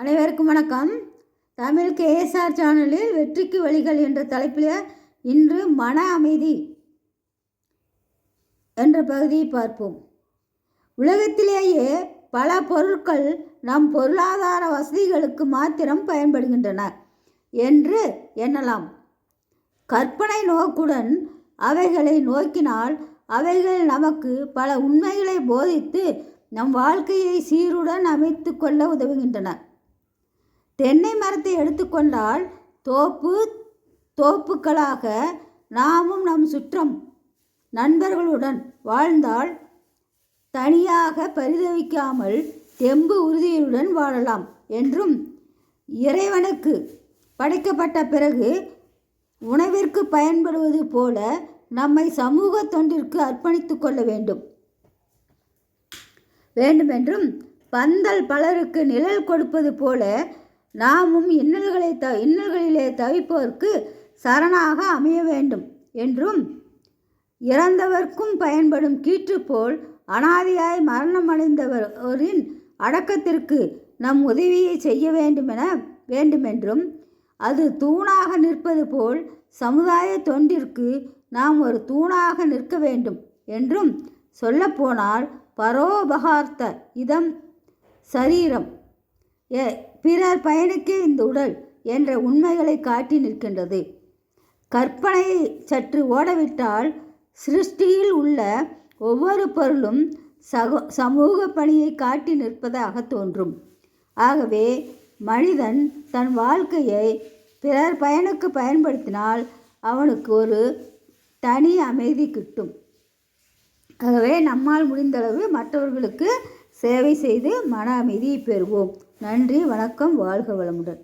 அனைவருக்கும் வணக்கம். தமிழ் கேஎஸ்ஆர் சேனலில் வெற்றிக்கு வழிகள் என்ற தலைப்பில் இன்று மன அமைதி என்ற பகுதியை பார்ப்போம். உலகத்திலேயே பல பொருட்கள் நம் பொருளாதார வசதிகளுக்கு மாத்திரம் பயன்படுகின்றன என்று எண்ணலாம். கற்பனை நோக்குடன் அவைகளை நோக்கினால் அவைகள் நமக்கு பல உண்மைகளை போதித்து நம் வாழ்க்கையை சீருடன் அமைத்து கொள்ள உதவுகின்றன. தென்னை மரத்தை எடுத்துக்கொண்டால் தோப்பு தோப்புக்களாக நாமும் நம் சுற்றம் நண்பர்களுடன் வாழ்ந்தால் தனியாக பரிதவிக்காமல் தெம்பு உறுதியுடன் வாழலாம் என்றும் இறைவனுக்கு படைக்கப்பட்ட பிறகு உணவிற்கு பயன்படுவது போல நம்மை சமூக தொண்டிற்கு அர்ப்பணித்து கொள்ள வேண்டும். வேண்டுமென்றும் பந்தல் பலருக்கு நிழல் கொடுப்பது போல நாமும் இன்னல்களை த இன்னல்களிலே தவிப்போருக்கு சரணாக அமைய வேண்டும் என்றும் இறந்தவர்க்கும் பயன்படும் கீற்று போல் அனாதியாய் மரணமடைந்தவரின் அடக்கத்திற்கு நம் உதவியை செய்ய வேண்டுமென வேண்டுமென்றும் அது தூணாக நிற்பது போல் சமுதாய தொண்டிற்கு நாம் ஒரு தூணாக நிற்க வேண்டும் என்றும் சொல்லப்போனால் பரோபகார்த்த இதம் சரீரம். ஏ பிறர் பயனுக்கே இந்த உடல் என்ற உண்மைகளை காட்டி நிற்கின்றது. கற்பனையை சற்று ஓடவிட்டால் சிருஷ்டியில் உள்ள ஒவ்வொரு பொருளும் சக சமூக பணியை காட்டி நிற்பதாக தோன்றும். ஆகவே மனிதன் தன் வாழ்க்கையை பிறர் பயனுக்கு பயன்படுத்தினால் அவனுக்கு ஒரு தனி அமைதி கிட்டும். ஆகவே நம்மால் முடிந்தளவு மற்றவர்களுக்கு சேவை செய்து மன அமைதியை பெறுவோம். நன்றி வணக்கம் வாழ்க வளமுடன்.